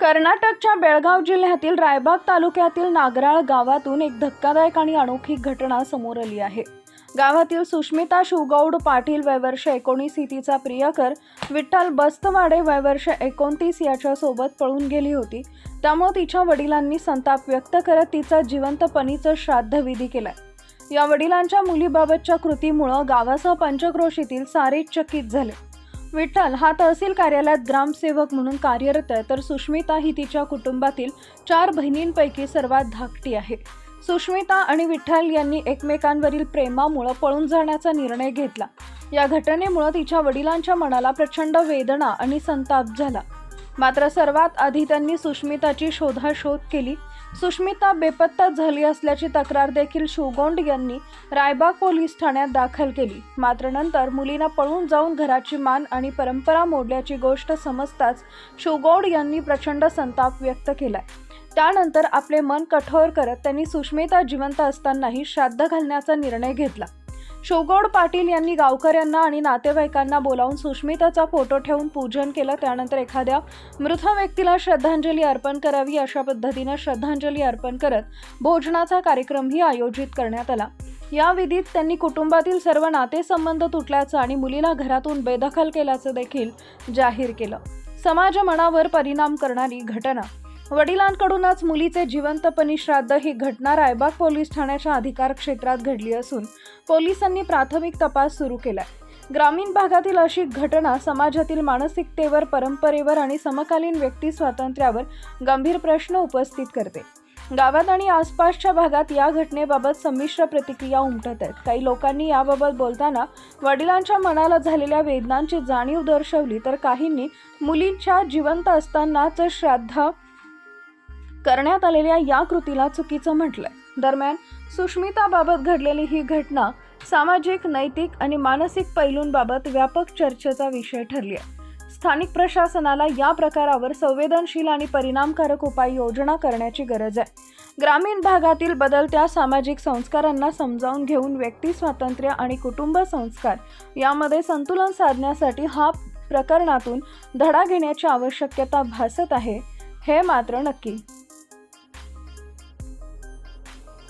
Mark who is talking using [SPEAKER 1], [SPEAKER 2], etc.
[SPEAKER 1] कर्नाटकच्या बेळगाव जिल्ह्यातील रायबाग तालुक्यातील नागराळ गावातून एक धक्कादायक आणि अनोखी घटना समोर आली आहे. गावातील सुष्मिता शिवगौड पाटील वयवर्ष एकोणीस ही तिचा प्रियकर विठ्ठल बस्तवाडे वयवर्ष एकोणतीस याच्यासोबत पळून गेली होती. त्यामुळे तिच्या वडिलांनी संताप व्यक्त करत तिचा जिवंतपणीचं श्राद्धविधी केलाय. या वडिलांच्या मुलीबाबतच्या कृतीमुळं गावासह पंचक्रोशीतील सारे चकित झाले. विठ्ठल हा तहसील कार्यालयात ग्रामसेवक म्हणून कार्यरत आहे. तर सुष्मिता ही तिच्या कुटुंबातील चार बहिणींपैकी सर्वात धाकटी आहे. सुष्मिता आणि विठ्ठल यांनी एकमेकांवरील प्रेमामुळं पळून जाण्याचा निर्णय घेतला. या घटनेमुळं तिच्या वडिलांच्या मनाला प्रचंड वेदना आणि संताप झाला. मात्र सर्वात आधी त्यांनी सुष्मिताची शोधाशोध केली. सुष्मिता बेपत्ता झाली असल्याची तक्रार देखील शिवगोंड यांनी रायबाग पोलीस ठाण्यात दाखल केली. मात्र नंतर मुलीनं पळून जाऊन घराची मान आणि परंपरा मोडल्याची गोष्ट समजताच शिवगोंड यांनी प्रचंड संताप व्यक्त केलाय. त्यानंतर आपले मन कठोर करत त्यांनी सुष्मिता जिवंत असतानाही श्राद्ध घालण्याचा निर्णय घेतला. शिवगौड पाटील यांनी गावकऱ्यांना आणि नातेवाईकांना बोलावून सुष्मिताचा फोटो ठेवून पूजन केलं. त्यानंतर एखाद्या मृत व्यक्तीला श्रद्धांजली अर्पण करावी अशा पद्धतीनं श्रद्धांजली अर्पण करत भोजनाचा कार्यक्रमही आयोजित करण्यात आला. या विधीत त्यांनी कुटुंबातील सर्व नातेसंबंध तुटल्याचं आणि मुलीला घरातून बेदखल केल्याचं देखील जाहीर केलं. समाज मनावर परिणाम करणारी घटना. वडिलांकडूनच मुलीचे जिवंतपणी श्राद्ध ही घटना रायबाग पोलीस ठाण्याच्या अधिकार क्षेत्रात घडली असून पोलिसांनी प्राथमिक तपास सुरू केलाय. ग्रामीण भागातील अशी घटना समाजातील मानसिकतेवर परंपरेवर आणि समकालीन व्यक्ती स्वातंत्र्यावर गंभीर प्रश्न उपस्थित करते. गावात आणि आसपासच्या भागात या घटनेबाबत संमिश्र प्रतिक्रिया उमटत आहेत. काही लोकांनी याबाबत बोलताना वडिलांच्या मनाला झालेल्या वेदनांची जाणीव दर्शवली तर काहींनी मुलींच्या जिवंत असतानाच श्राद्ध करण्यात आलेल्या या कृतीला चुकीचं म्हटलंय. दरम्यान सुष्मिताबाबत घडलेली ही घटना सामाजिक नैतिक आणि मानसिक पैलूंबाबत व्यापक चर्चेचा विषय ठरली आहे स्थानिक प्रशासनाला या प्रकारावर संवेदनशील आणि परिणामकारक उपाययोजना करण्याची गरज आहे. ग्रामीण भागातील बदलत्या सामाजिक संस्कारांना समजावून घेऊन व्यक्ती स्वातंत्र्य आणि कुटुंब संस्कार यामध्ये संतुलन साधण्यासाठी हा प्रकरणातून धडा घेण्याची आवश्यकता भासत आहे हे मात्र नक्की.